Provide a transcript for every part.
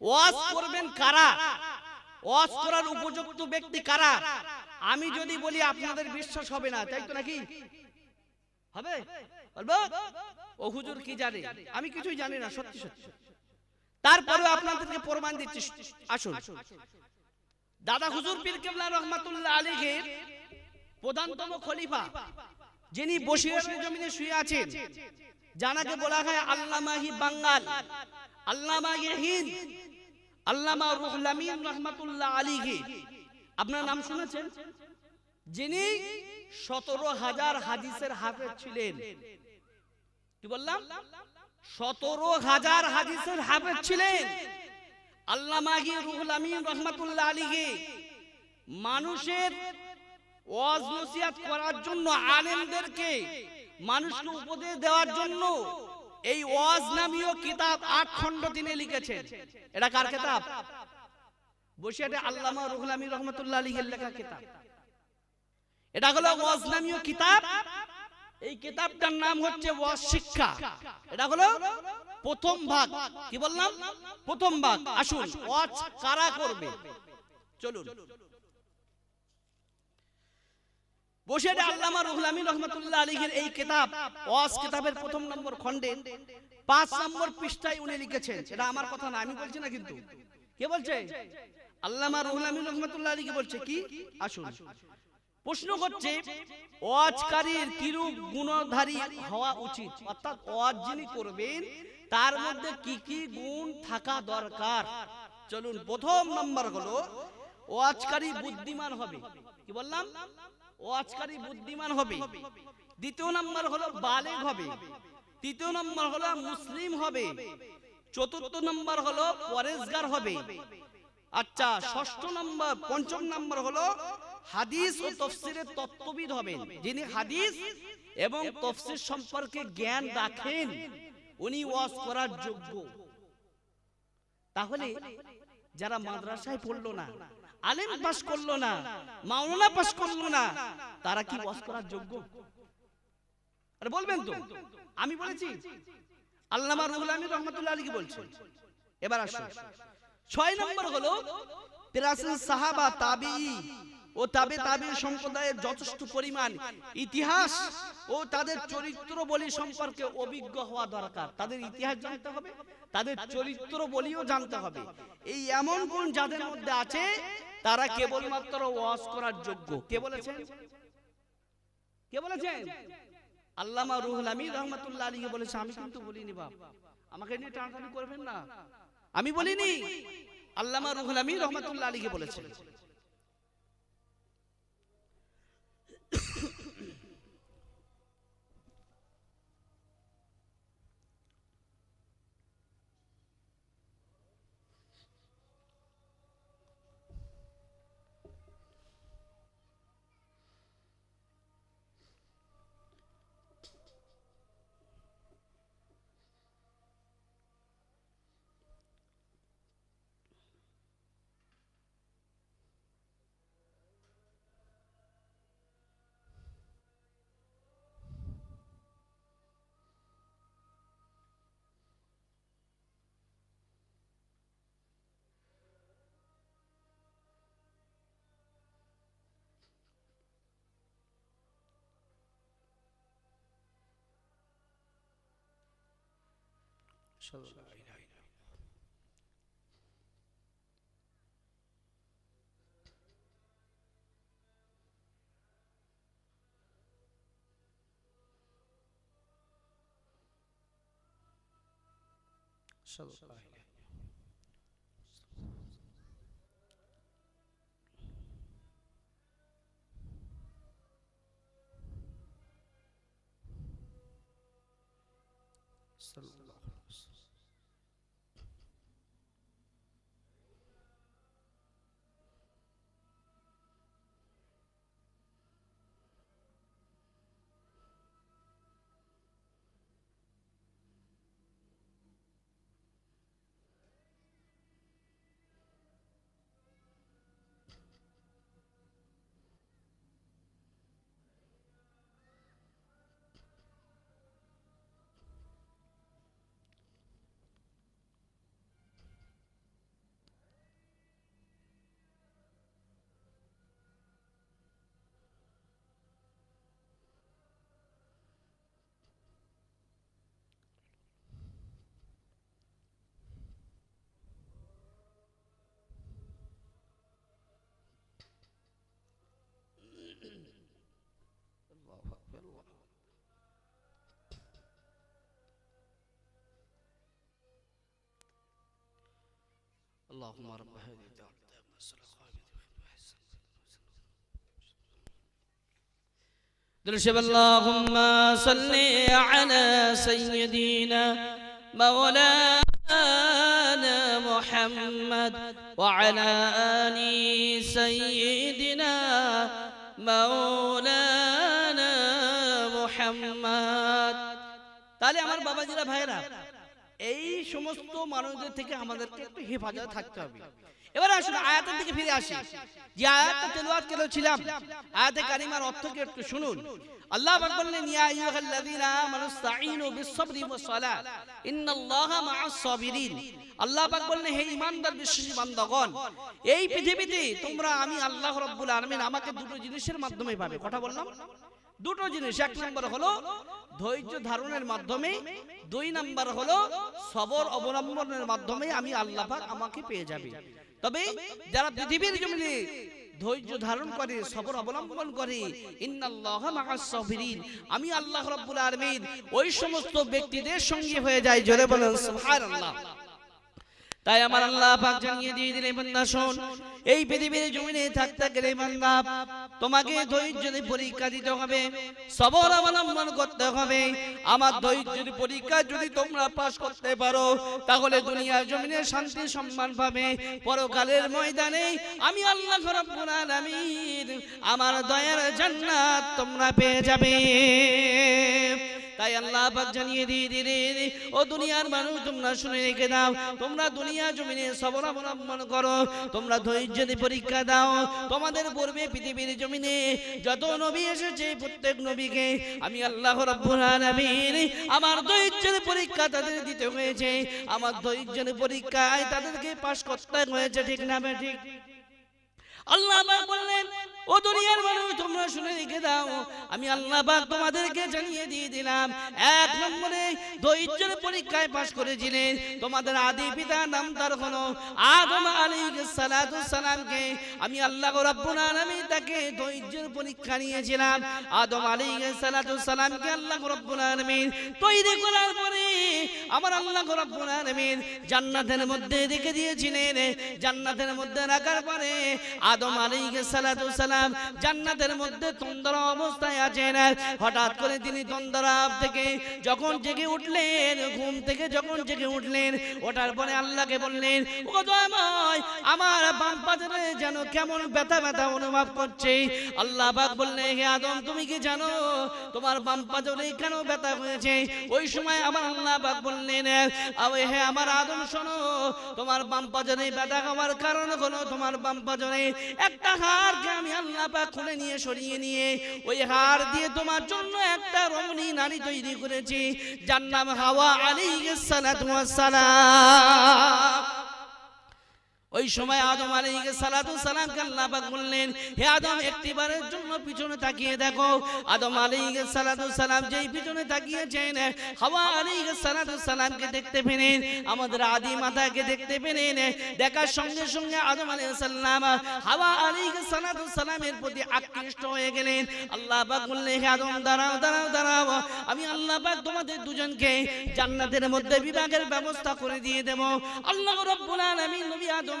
ওয়াজ করবেন কারা? ওয়াজ করার উপযুক্ত ব্যক্তি কারা? আমি যদি বলি আপনাদের বিশ্বাস হবে না তাই তো নাকি? হবে? বলব ও হুজুর কি জানে? আমি কিছুই জানি না সত্যি সত্যি। তারপরে আপনাদেরকে প্রমাণ দিচ্ছি। আসুন। দাদা হুজুর পীর কেবলা রহমাতুল্লাহ আলীর প্রধানতম খলিফা যিনি বসিরের জমিনে শুয়ে আছেন। জানাকে বলা হয় আল্লামাহি বাঙ্গাল। আল্লামাহি হিন্দ আল্লামা রুহুল আমিন রহমাতুল্লাহ আলীকে আপনার নাম শুনেছেন? যিনি সতেরো হাজার হাদিসের হাফেজ ছিলেন। কি বললাম? সতেরো হাজার হাদিসের হাফেজ ছিলেন। আল্লামাহি রুহুল আমিন রহমাতুল্লাহ আলীকে মানুষের ওয়াজ নসিহাত করার জন্য, আলেমদেরকে মানুষকে উপদেশ দেওয়ার জন্য এই ওয়াজ নামীয় কিতাব আট খণ্ড তিনি লিখেছেন। এটা কার কিতাব? বসিয়াটে আল্লামা রুহুল আমিন রহমাতুল্লাহ আলীর লেখা কিতাব। এটা হলো ওয়াজ নামীয় কিতাব। এই কিতাবটার নাম হচ্ছে ওয়াজ শিক্ষা। এটা হলো প্রথম ভাগ। কি বললাম? প্রথম ভাগ। আসুন, ওয়াজ কারা করবে? চলুন। বসে আল্লামা রুহুল রহমাতুল্লাহ আলীর এই কিতাব ওয়াজ কিতাবের প্রথম নম্বর খণ্ডে, পাঁচ নম্বর পৃষ্ঠায় উনি লিখেছেন। এটা আমার কথা না, আমি বলছি না কিন্তু। কে বলছে? আল্লামা রুহুল আমিন রহমাতুল্লাহ আলী বলছে কি? আসুন। প্রশ্ন করছে, ওয়াজকারীর কিরূপ গুণধারী হওয়া উচিত? অর্থাৎ ওয়াজ যিনি করবেন, তার মধ্যে কি কি গুণ থাকা দরকার? চলুন, প্রথম নম্বর হলো, ওয়াজকারী বুদ্ধিমান হবে। কি বললাম? ওয়াজকারী বুদ্ধিমান হবে। দ্বিতীয় নম্বর হলো বালেগ হবে। তৃতীয় নম্বর হলো মুসলিম হবে। চতুর্থ নম্বর হলো পরেজগার হবে। আচ্ছা ষষ্ঠ নম্বর, পঞ্চম নম্বর হলো হাদিস ও তফসিরের তত্ত্ববিদ হবেন। যিনি হাদিস এবং তফসির সম্পর্কে জ্ঞান রাখেন, উনি ওয়াজ করার যোগ্য। তাহলে যারা মাদ্রাসায় পড়ল না আলেম পাস করল না মাওলানা পাস করল না তারা কি ওয়াজ করার যোগ্য? আরে বলবেন তো আমি বলেছি। আল্লামা রুহুল আমিন রহমাতুল্লাহ আলী কি বলছেন। এবার আসুন। ছয় নম্বর হলো তেরাসিল সাহাবা তাবিই ও তাবে তাবির সম্প্রদায়ের যথেষ্ট পরিমাণ। ইতিহাস ও তাদের চরিত্র বলি সম্পর্কে অভিজ্ঞ হওয়া দরকার। তাদের ইতিহাস জানতে হবে। তাদের চরিত্র বলিও জানতে হবে। এই এমন গুণ যাদের মধ্যে আছে তারা কেবলমাত্র ওয়াজ করার যোগ্য। কে বলেছেন? কে বলেছেন? আল্লামা রুহুল আমিন রহমাতুল্লাহ আলীকে বলেছে আমি কিন্তু বলিনি বাপ। আমাকে নিয়ে টানাটানি করবেন না। আমি বলিনি। আল্লামা রুহুল আমিন রহমাতুল্লাহ আলীকে বলেছেন Absolutely. Absolutely. اللهم رب هذه الدعوة التامة والصلاة القائمة درشب اللهم صل على سيدنا مولانا محمد وعلى آل سيدنا مولانا محمد তাহলে আমার বাবাজিরা ভাইরা এই সমস্ত মানুষদের থেকে আমাদেরকে একটু হেফাজত থাকতে হবে। এবার আসুন, আয়াতের দিকে ফিরে আসি। যে আয়াতটা তেলাওয়াত করেছিলাম, আয়াতে কারিমার অর্থকে একটু শুনুন। আল্লাহ পাক বললেন, ইয়া আইয়ুহাল্লাযীনা আমানু ইসতাঈনু বিস-সাবরি ওয়াস-সালাত, ইন্নাল্লাহা মা'আস সাবিরিন। আল্লাহ পাক বললেন, হে ঈমানদার বিশ্বাসী বান্দাগণ, এই পৃথিবীতে তোমরা আমি, আল্লাহ রাব্বুল আলামিন, আমাকে দুটো জিনিসের মাধ্যমে পাবে। কথা বললাম। দুটো জিনিস। এক নম্বর হলো ধৈর্য ধারণের মাধ্যমে দুই নাম্বার হলো সবর অবলম্বনের মাধ্যমে আমি আল্লাহ পাক আমাকে পেয়ে যাবে। তবে যারা পৃথিবীর জমিনে ধৈর্য ধারণ করে সবর অবলম্বন করে ইন্নাল্লাহা আমি আল্লাহ রাব্বুল আলামিন ওই সমস্ত ব্যক্তিদের সঙ্গে হয়ে যায় জোরে বলেন সুবহানাল্লাহ। তাই আমার আল্লাহ পাক জানিয়ে দিয়ে দিলে বান্দা শোন এই পৃথিবীর জমিনে থাকতে গেলে বান্দা তোমাকে ধৈর্যের পরীক্ষা দিতে হবে সবর অবলম্বন করতে হবে আমার ধৈর্যের পরীক্ষা যদি তোমরা পাশ করতে পারো তাহলে দুনিয়ার জমিনে শান্তি সম্মান পাবে। পরকালের ময়দানে আমি আল্লাহ রাব্বুল আলামিন আমার দয়ার জান্নাত তোমরা পেয়ে যাবে। তাই আল্লাহ পাক জানিয়ে দিয়ে দিলেন, ও দুনিয়ার মানুষ, তোমরা শুনে রেখে দাও, তোমরা দুনিয়া জমিনে সবর অবলম্বন করো, তোমরা ধৈর্যের পরীক্ষা দাও, তোমাদের পূর্বে পৃথিবীর জমিনে যত নবী এসেছে, প্রত্যেক নবীকে আমি আল্লাহ রাব্বুল আলামিন, আমার ধৈর্যের পরীক্ষা তাদের দিতে হয়েছে, আমার ধৈর্যের পরীক্ষায় তাদেরকে পাশ করতে হয়েছে, ঠিক না ঠিক? আল্লাহ বললেন, ও দুনিয়ার মানুষ, তোমরা শুনে রেখে দাও। আমি আল্লাহ তোমাদেরকে জানিয়ে দিয়ে দিলাম। এক নম্বরে ধৈর্যের পরীক্ষায় পাশ করেছিলেন তোমাদের আদি পিতা নাম তার হলো আদম সালাতু সালামকে। আমি আল্লাহ রাব্বুল তাকে ধৈর্যের পরীক্ষা নিয়েছিলাম। আদম সালাতু সালামকে আল্লাহ রাব্বুল আলামিন তৈরি করার পরে আমার আল্লাহ রাব্বুল আলামিন জান্নাতের মধ্যে রেখে দিয়েছিলেন। জান্নাতের মধ্যে রাখার পরে আদম আলাইহিস সালাতু সালাম জান্নাতের মধ্যে তন্দরা অবস্থায় আছেন। হঠাৎ করে তিনি তন্দরা থেকে যখন জেগে উঠলেন, ঘুম থেকে যখন জেগে উঠলেন, ওঠার পরে আল্লাহকে বললেন, ও দয়াময়, আমার যেন কেমন ব্যথা ব্যথা অনুভব করছে। আল্লাহ পাক হে আদম, তুমি কি জানো তোমার বাম কেন ব্যথা হয়েছে? ওই সময় আমার আল্লাহ বললেন হে আমার আদম, শোনো, তোমার বাম ব্যথা হওয়ার কারণ হলো তোমার বাম একটা হাড়কে আমি আল্লাহ খুলে নিয়ে সরিয়ে নিয়ে, ওই হাড় দিয়ে তোমার জন্য একটা রমণী নারী তৈরি করেছি, যার নাম হাওয়া ওয়াস সালাম। ওই সময় আদম আলাইহিস সালাতু সালামকে আল্লাহ পাক বললেন, হে আদম, একটিবারের জন্য পিছনে তাকিয়ে দেখো। আদম আলাইহিস সালাতু সালাম যেই পিছনে তাকিয়েছেন, হাওয়া আলাইহিস সালাতু সালামকে দেখতে পেলেন, আমাদের আদি মাতাকে দেখতে পেলেন। দেখার সঙ্গে সঙ্গে আদম আলাইহিস সালাম হাওয়া আলাইহিস সালাতু সালামের প্রতি আকৃষ্ট হয়ে গেলেন। আল্লাহ পাক বললেন, হে আদম, দাঁড়াও দাঁড়াও দাঁড়াও। আমি আল্লাহ পাক তোমাদের দুজনকে জান্নাতের মধ্যে বিভাগের ব্যবস্থা করে দিয়ে দেব। আল্লাহ রাব্বুল আলামিন নবী আদম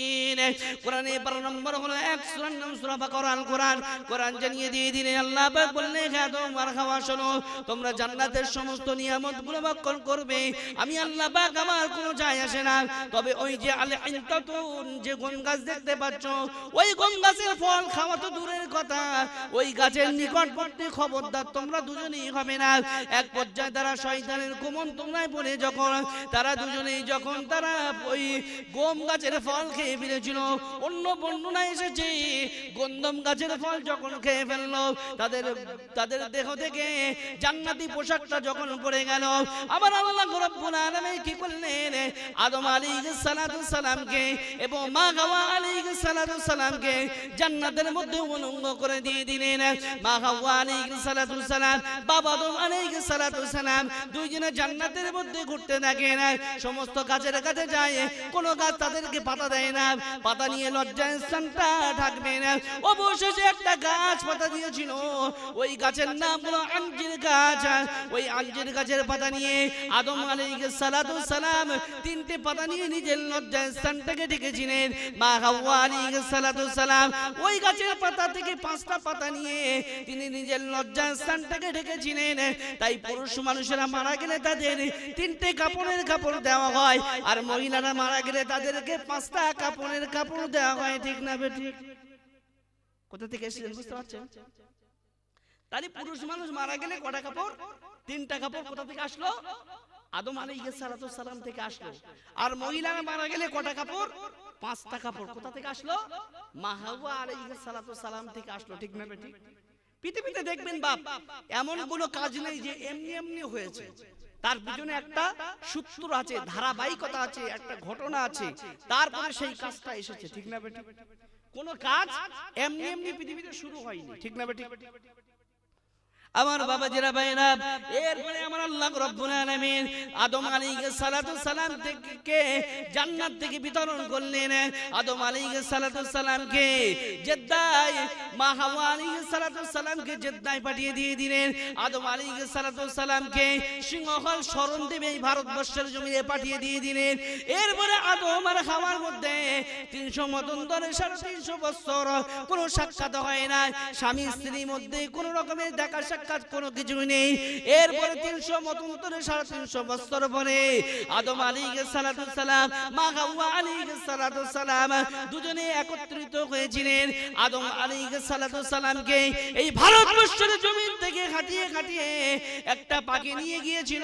কোরআনে 12 নম্বর হলো 100 নম্বর সূরা বাকারা আল কোরআন কোরআন জানিয়ে দিয়ে দিলেন আল্লাহ পাক বললেন হে আদম আর শোনো। তোমরা জান্নাতের সমস্ত নিয়ামতগুলো ভক্ষণ করবে। আমি আল্লাহ আমার কোনো যায় আসে না। তবে ওই যে যে গম গাছ দেখতে পাচ্ছ, ওই গম গাছের ফল খাওয়া তো দূরের কথা। ওই গাছের নিকটবর্তী খবরদার তোমরা দুজনেই হবে না। এক পর্যায়ে তারা শয়তানের কুমন তোমরাই বলে যখন, তারা দুজনেই যখন তারা ওই গম গাছের ফল খেয়ে ফেলেছে গিয়েছিল অন্য বর্ণনা এসেছে। গন্ধম গাছের ফল যখন খেয়ে ফেলল, তাদের তাদের দেহ থেকে জান্নাতি পোশাকটা যখন পড়ে গেল, আবার আল্লাহ রব্বুল আলামিন কি করলেন? আদম আলাইহিস সালাতু সালামকে এবং মা হাওয়া আলাইহিস সালাতু সালামকে জান্নাতের মধ্যে উলঙ্গ করে দিয়ে দিলেন। মা হাওয়া আলাইহিস সালাতু সালাম, বাবা আদম আলাইহিস সালাতু সালাম দুইজনে জান্নাতের মধ্যে ঘুরতে থাকেন। সমস্ত গাছের কাছে যায়, কোন গাছ তাদেরকে পাতা দেয় না। পাতা নিয়ে লজ্জায় স্থানটা ঢাকবে না। অবশেষে একটা গাছ পাতা দিয়েছিল। ওই গাছের নাম হলো আঞ্জির গাছ। ওই আঞ্জির গাছের পাতা নিয়ে আদম আলাইহিস সালাতু সালাম তিনটে পাতা নিয়ে নিজের লজ্জায় স্থানটাকে ঢেকেছিলেন মা হাওয়া আলাইহিস সালাতু সালাম ওই গাছের পাতা থেকে পাঁচটা পাতা নিয়ে তিনি নিজের লজ্জায় স্থানটাকে ঢেকেছিলেন তাই পুরুষ মানুষেরা মারা গেলে তাদের তিনটে কাপড়ের কাপড় দেওয়া হয়। আর মহিলারা মারা গেলে তাদেরকে পাঁচটা কাপড়ের কাপড় দেওয়া হয়, ঠিক না বেঠিক কোথা থেকে এসেছেন বুঝতে পারছেন? তাহলে পুরুষ মানুষ মারা গেলে কটা কাপড়? তিনটা কাপড় কোথা থেকে আসলো? আদম সালাতু সালাম থেকে আসলো। আর মহিলারা মারা গেলে কটা কাপড়? পাঁচটা কাপড়। কোথা থেকে আসলো? মা হাওয়া আলাইহিস সালাতু সালাম থেকে আসলো, ঠিক না বেঠিক পৃথিবীতে দেখবেন বাপ, এমন কোনো কাজ নেই যে এমনি এমনি হয়েছে। তার পিছনে একটা সূত্র আছে, ধারাবাহিকতা আছে, একটা ঘটনা আছে। তারপরে সেই কাজটা এসেছে, ঠিক না বেটি? কোন কাজ এমনি এমনি পৃথিবীতে শুরু হয়নি, ঠিক না বেটি? আমার বাবা জেরা ভাইরা এরপরে আমার আল্লাহ রব্বুল আলামিন আদম আলাইহিস সালাতু সালাম থেকে জান্নাত থেকে বিতরণ করলেন। আদম আলাইহিস সালাতু সালামকে জেদ্দায় মা হাওয়া আলাইহিস সালাতু সালামকে জেদ্দায় পাঠিয়ে দিয়ে দিলেন। আদম আলাইহিস সালাতু সালামকে সিংহল শরণ দেবে এই ভারতবর্ষের জমিনে পাঠিয়ে দিয়ে দিলেন। এরপরে আদম আর হাওয়ার মধ্যে 300 মতন ধরে 350 বছর কোনো সাক্ষাৎ হয় না স্বামী স্ত্রীর মধ্যে কোনো রকমের দেখা সাক্ষাৎ কোনো কিছু নেই। এরপরে তিনশো মতন্তরে সাড়ে তিনশো বছর পরে আদম আলী সালাম, মা হাওয়া আলী সালাম দুজনে একত্রিত হয়েছিলেন। আদম আলী সালামকে এই ভারতবর্ষের জমিন থেকে খাটিয়ে খাটিয়ে একটা পাখি নিয়ে গিয়েছিল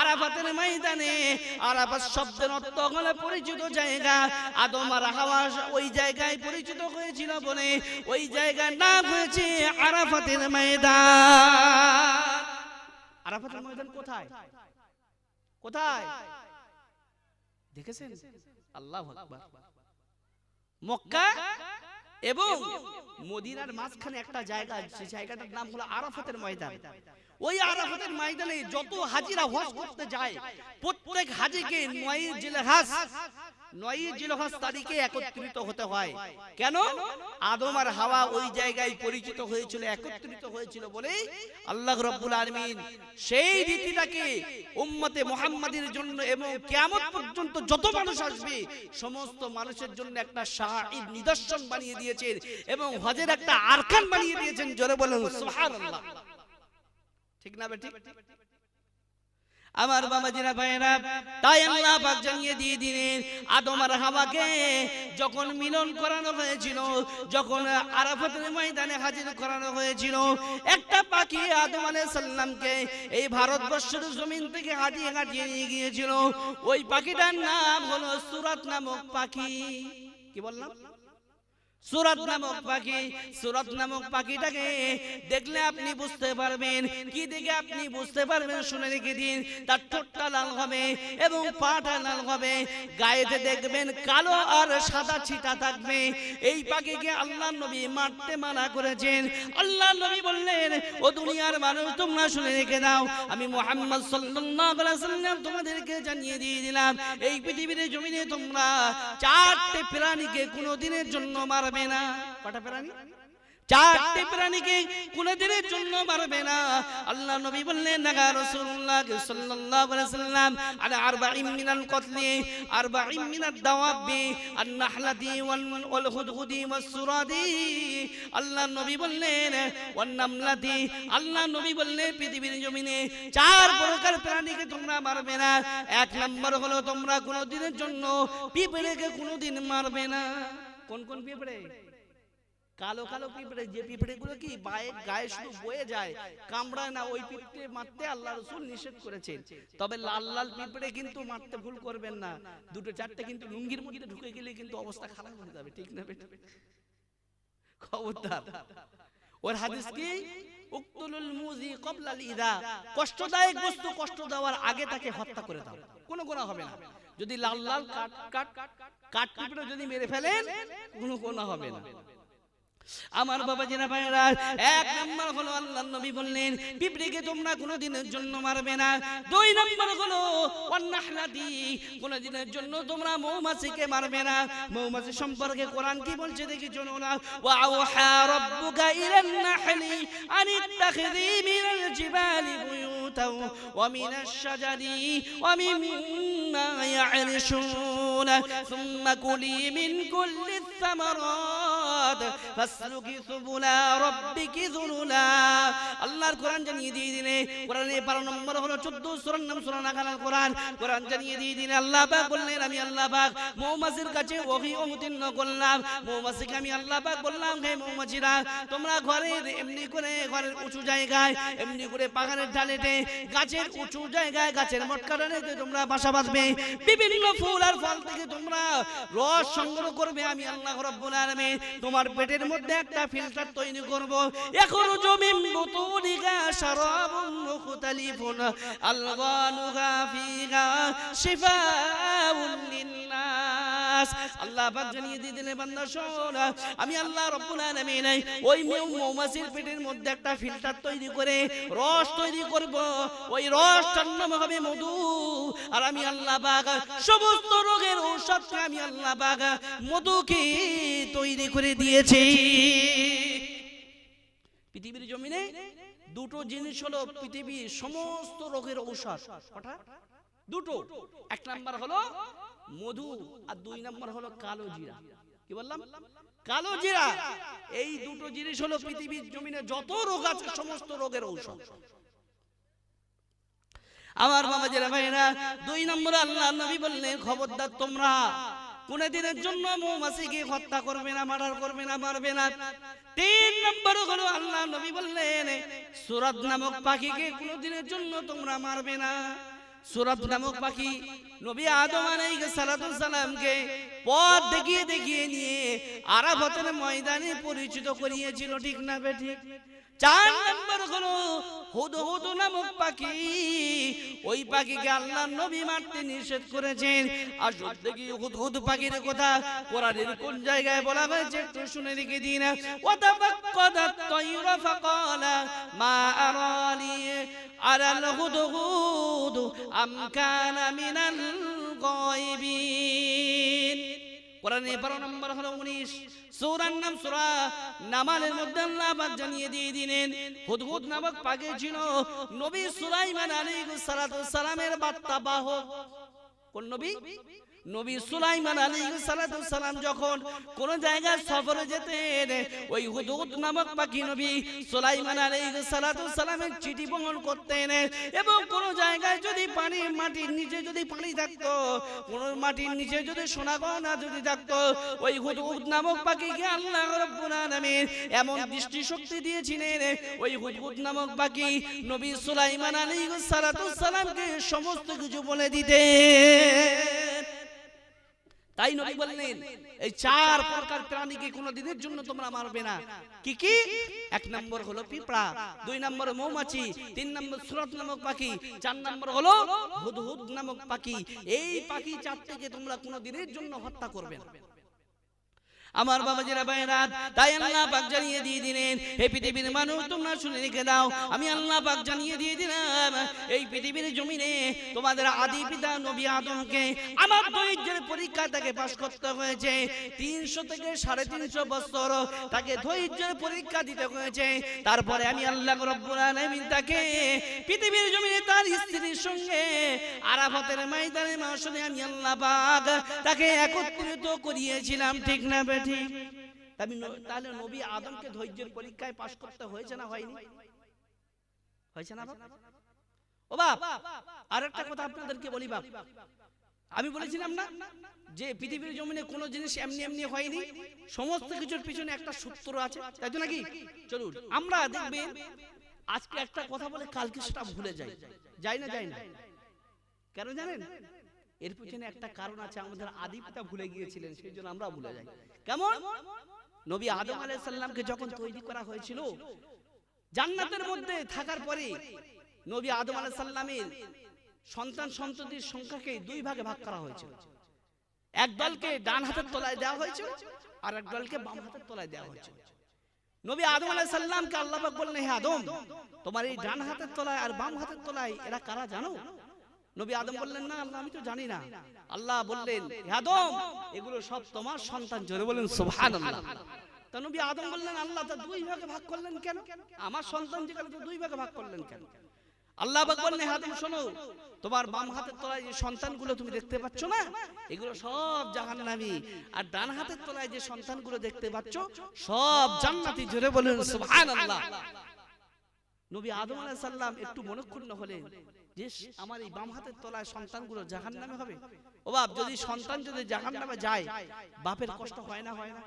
আরাফাতের ময়দানে। আরাফাত শব্দের অর্থ হলে পরিচিত জায়গা। আদম আর হাওয়া ওই জায়গায় পরিচিত হয়েছিল বলে ওই জায়গার নাম হয়েছে আরাফাতের ময়দান। আরাফাতের ময়দান কোথায়? কোথায়? দেখেছেন? আল্লাহ মক্কা? এবং মদিনার মাঝখানে একটা জায়গা সেই জায়গাটার নাম হলো আরাফাতের ময়দান। ওই আরাফাতের ময়দানে যত হাজিরা হজ করতে যায় প্রত্যেক হাজিকে নয় জিলহাস নয় জিলহাস তারিখে একত্রিত হতে হয়। কেন? আদম আর হাওয়া ওই জায়গায় পরিচিত হয়েছিল একত্রিত হয়েছিল আল্লাহ রব্বুল আলামিন সেই রীতিটাকে উম্মতে মুহাম্মাদের জন্য এবং কিয়ামত পর্যন্ত যত মানুষ আসবে সমস্ত মানুষের জন্য একটা শাহিদ নিদর্শন বানিয়ে দিয়েছেন এবং হজের একটা আরকান বানিয়ে দিয়েছেন জোরে বলেন ঠিক না বেঠিক আমার বাবা জিরা ভাইরা তাই আল্লাহ পাক জানিয়ে দিয়ে দিলেন, আদম আর হাওয়াকে যখন মিলন করানো হয়েছিল, যখন আরাফাতের ময়দানে হাজির করানো হয়েছিল, একটা পাখি আদম আলাইহিস সালামকে এই ভারতবর্ষের জমিন থেকে হাঁটিয়ে হাঁটিয়ে নিয়ে গিয়েছিল। ওই পাখিটার নাম হলো সুরাত নামক পাখি। কি বললাম? সুরাত নামক পাখি, সুরত নামক পাখিটাকে দেখলে আপনি বুঝতে পারবেন। কি দেখে আপনি বুঝতে পারবেন শুনে রেখে দিন। তার ঠোঁটটা লাল হবে এবং পাটা লাল হবে। গায়েতে দেখবেন কালো আর সাদা ছিটা থাকবে। এই পাখিকে আল্লাহ নবী মারতে মানা করেছেন। আল্লাহ নবী বললেন, ও দুনিয়ার মানুষ, তোমরা শুনে রেখে দাও। আমি মোহাম্মদ সাল্লাম তোমাদেরকে জানিয়ে দিয়ে দিলাম, এই পৃথিবীর জমিনে তোমরা চারটে প্রাণীকে কোনো দিনের জন্য মারবে না। কটা প্রাণী? চারটি প্রাণীকে কোনদিনের জন্য মারবে না। আল্লাহ নবী বললেন, নাগা সাল্লাল্লাহু আলাইহি সাল্লাম আলা কতলি দাওয়াবি আন ওয়াল হুদহুদি আল্লাহ নবী বললেন ওয়ান আল্লাহ নবী বললেন, পৃথিবীর জমিনে চার প্রকার প্রাণীকে তোমরা মারবে না। এক নম্বর হলো তোমরা কোনদিনের জন্য পিঁপড়েকে কোনদিন মারবে না। কোন কোন পিঁপড়ে? কালো কালো পিঁপড়ে যে পিঁপড়ে গুলো কি বায়ে গায়ে শুধু বয়ে যায় কামড়ায় না ওই পিঁপড়ে মারতে আল্লাহ রসুল নিষেধ করেছেন। তবে লাল লাল পিঁপড়ে কিন্তু মারতে ভুল করবেন না। দুটো চারটে কিন্তু লুঙ্গির মধ্যে ঢুকে গেলে কিন্তু অবস্থা খারাপ হয়ে যাবে ঠিক না বেটা? খবরদার। ওর হাদিস কি? উক্তুলুল মুজি কবলাল ইদা। কষ্টদায়ক বস্তু কষ্ট দেওয়ার আগে তাকে হত্যা করে দাও। কোনো গুনাহ হবে না। যদি লাল লাল কাট যদি মেরে ফেলেন, কোনো গুনাহ হবে না। আমার বাবা জিনা ভাইরা এক নাম্বার হলো আল্লাহ নবী বললেন পিঁপড়েকে তোমরা কোনো দিনের জন্য মারবে না। দুই নাম্বার হলো, ওয়ান্নাহলাদি কোনো দিনের জন্য তোমরা মৌমাছিকে মারবে না। মৌমাছি সম্পর্কে কোরআন কি বলছে দেখি শোনো না। ওয়া রাব্বুকা ইলান নাহলি আন ইত্তাখিযি মিনাল জিবালি বুয়ুতাও بيوتا ومن الشجر ومما يعرشون ثم كلي من كل الثمرات তোমরা ঘরে এমনি করে ঘরের উঁচু জায়গায়, এমনি করে বাগানের ডালেতে গাছের উঁচু জায়গায়, গাছের মটকাটানেতে তোমরা বাসা বাঁধবে। বিভিন্ন ফুল আর ফল থেকে তোমরা রস সংগ্রহ করবে, আমি আল্লাহ রব্বুল আলামিন। তোমার পেটের মধ্যে একটা ফিল্টার তৈরি করব। এখন জমিন বুতুনিকা শারাবুন মুখতালিফুন শিফাউন আল্লাহ পাক জানিয়ে দিয়ে বান্দা, শোন, আমি আল্লাহ রাব্বুল আলামিন ওই মৌমাছির পেটের মধ্যে একটা ফিল্টার তৈরি করে রস তৈরি করব। ওই রসটার নাম হবে মধু। আর আমি আল্লাহ পাক সমস্ত রোগের ঔষধকে আমি আল্লাহ পাক মধুকে তৈরি করে দিয়েছি। পৃথিবীর জমিনে দুটো জিনিস হলো পৃথিবীর সমস্ত রোগের ঔষধ। কটা? দুটো। এক নাম্বার হলো মধু আর দুই নাম্বার হলো কালো জিরা। কি বললাম? কালো জিরা। এই দুটো জিনিস হলো পৃথিবীর জমিনে যত রোগ আছে, সমস্ত রোগের ঔষধ। আমার বাবা জেরা ভাইরা দুই নম্বর আল্লাহ নবী বললেন, খবরদার তোমরা। কোন দিনের জন্য মৌমাছিকে হত্যা করবে না, মার্ডার করবে না, মারবে না। তিন নম্বর হলো আল্লাহ নবী বললেন, সুরাত নামক পাখিকে কোন দিনের জন্য তোমরা মারবে না। সুরাত নামক পাখি নবী আদম সালামকে পথ দেখিয়ে দেখিয়ে নিয়ে আরাফাতের ময়দানে পরিচিত করিয়েছিল, ঠিক না বেঠিক চার নম্বর হলো হুদহুদ নামক পাখি। ওই পাখিকে আল্লাহ নবী মারতে নিষেধ করেছেন। আর দেখি হুদহুদ পাখির কথা কোরআনের কোন জায়গায় বলা হয়েছে একটু শুনে রেখে দিন। ওয়াতাফাক্কাদাত তায়রা ফাকালা মা আরানি আরাল হুদহুদ আম কানা মিনাল গায়বিন। কোরআনে 12 নম্বর হলো 19 সূরার নাম সোরা নামালের মধ্যে আল্লাহ জানিয়ে দিয়ে দিলেন, হুদহুদ নামক পাগে ছিল নবী সুলাইমান আলী সালামের বার্তা বাহক কোন নবী? নবী সুলাইমান সালাতু সালাম যখন কোন জায়গায় সফরে যেতেন ওই হুদহুদ নামক পাখি নবী সুলাইমান সালাতু সালামের চিঠি বহন করতেন। এবং কোন জায়গায় যদি পানি মাটির নিচে যদি পানি থাকতো কোন মাটির নিচে যদি সোনা গহনা যদি থাকতো ওই হুদহুদ নামক পাখিকে আল্লাহ রাব্বুল আলামিন এমন দৃষ্টি শক্তি দিয়েছিলেন ওই হুদহুদ নামক পাখি নবী সুলাইমান সালাতু সালামকে সমস্ত কিছু বলে দিতেন তাই নবী বললেন, এই চার প্রকার প্রাণীকে কোনো দিনের জন্য তোমরা মারবে না। কি কি? এক নম্বর হলো পিঁপড়া, দুই নম্বর মৌমাছি, তিন নম্বর সুরত নামক পাখি, চার নম্বর হলো হুদহুদ নামক পাখি। এই পাখি চার থেকে তোমরা কোনো দিনের জন্য হত্যা করবে না। আমার বাবা জেরা বাইরাত তাই আল্লাহ পাক জানিয়ে দিয়ে দিলেন এই পৃথিবীর মানুষ, তোমরা শুনে রেখে দাও, আমি আল্লাহ পাক জানিয়ে দিয়ে দিলাম, এই পৃথিবীর জমিনে তোমাদের আদি পিতা নবী আদমকে আমার ধৈর্যের পরীক্ষা তাকে পাশ করতে হয়েছে। তিনশো থেকে সাড়ে তিনশো বছর তাকে ধৈর্যের পরীক্ষা দিতে হয়েছে। তারপরে আমি আল্লাহ রব্বুল তাকে পৃথিবীর জমিনে তার স্ত্রীর সঙ্গে আরাফাতের ময়দানে মাসনে আমি আল্লাহ পাক তাকে একত্রিত করিয়েছিলাম, ঠিক না বেঠিক আমি তাহলে নবী আদমকে ধৈর্যের পরীক্ষায় পাশ করতে হয়েছে না হয়নি? হয়েছে না ও বাপ, আরেকটা কথা আপনাদেরকে বলি বাপ। আমি বলেছিলাম না যে পৃথিবীর জমিনে কোনো জিনিস এমনি এমনি হয়নি, সমস্ত কিছুর পিছনে একটা সূত্র আছে, তাই তো নাকি? চলুন, আমরা দেখবেন আজকে একটা কথা বলে কালকে সেটা ভুলে যাই। যাই না যাই না। কেন জানেন? এর পিছনে একটা কারণ আছে আমাদের আদি পিতা ভুলে গিয়েছিলেন সেই জন্য আমরা ভুলে যাই। কেমন? নবী আদম আলাইহিস সালামকে যখন তৈরি করা হয়েছিল জান্নাতের মধ্যে থাকার পরে নবী আদম আলাইহিস সালামের সন্তান সন্ততির সংখ্যাকে দুই ভাগে ভাগ করা হয়েছিল। এক দলকে ডান হাতের তলায় দেওয়া হয়েছিল আর এক দলকে বাম হাতের তলায় দেওয়া হয়েছিল। নবী আদম আলাইহিস সালামকে আল্লাহ পাক বললেন হে আদম তোমার এই ডান হাতের তলায় আর বাম হাতের তলায় এরা কারা জানো? নবী আদম বললেন, না আমি তো জানি না। আল্লাহ বললেন আদম, এগুলো সব তোমার সন্তান। জোরে বলেন, সুবহানাল্লাহ। নবী আদম বললেন, আল্লাহ, তা দুই ভাগে ভাগ করলেন কেন? আমার সন্তান যেখানে, তো দুই ভাগে ভাগ করলেন কেন? আল্লাহ বললেন আদম, শোনো, তোমার বাম হাতের তলায় যে সন্তানগুলো তুমি দেখতে পাচ্ছ না, এগুলো সব জাহান্নামী। আর ডান হাতের তলায় যে সন্তানগুলো দেখতে পাচ্ছ, সব জান্নাতি। জোরে বলেন নবী আদম আলাইহিস একটু মনক্ষুণ্ণ হলেন। যে আমার এই বাম হাতের তলায় সন্তানগুলো জাহান্নামে হবে। ও বাপ যদি সন্তান যদি জাহান্নামে যায় বাপের কষ্ট হয় না হয় না।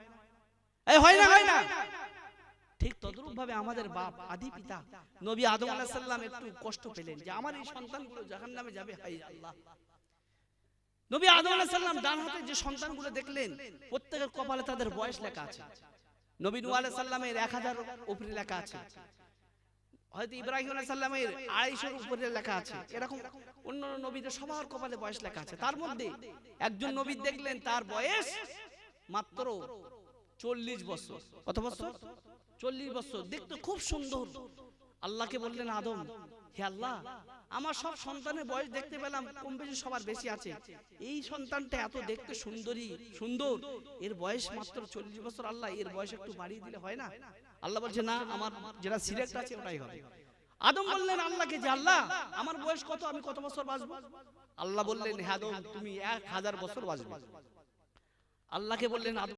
এই হয় না হয় না। ঠিক তদ্রূপ ভাবে আমাদের বাপ আদি পিতা নবী আদম আলাইহিস সালাম একটু কষ্ট পেলেন যে আমার এই সন্তানগুলো জাহান্নামে যাবে হাই আল্লাহ। নবী আদম আলাইহিস সালাম ডান হাতে যে সন্তানগুলো দেখলেন প্রত্যেকের কপালে তাদের বয়স লেখা আছে। নবী নূহ আলাইহিস সালামের 1000 উপরে লেখা আছে হয়তো ইব্রাহিম আলাইহিস সালামের আড়াইশোর উপরে লেখা আছে। এরকম অন্য নবীদের সবার কপালে বয়স লেখা আছে। তার মধ্যে একজন নবী দেখলেন, তার বয়স মাত্র চল্লিশ বছর। কত বছর? চল্লিশ বছর। দেখতে খুব সুন্দর। আল্লাহকে বললেন, আদম, হে আল্লাহ, আমার সব সন্তানের বয়স দেখতে পেলাম, কম বেশি সবার বেশি আছে। এই সন্তানটা এত দেখতে সুন্দরী, সুন্দর। এর বয়স মাত্র চল্লিশ বছর। আল্লাহ, এর বয়স একটু বাড়িয়ে দিলে হয় না? আল্লাহ বলছে না আমার যেটা সিলেক্ট আছে ওটাই হবে। আদম বললেন আল্লাহকে যে আল্লাহ আমার বয়স কত? আমি কত বছর বাঁচবো? আল্লাহ বললেন হ্যাঁ তুমি এক হাজার বছর বাঁচবে। আল্লাহকে বললেন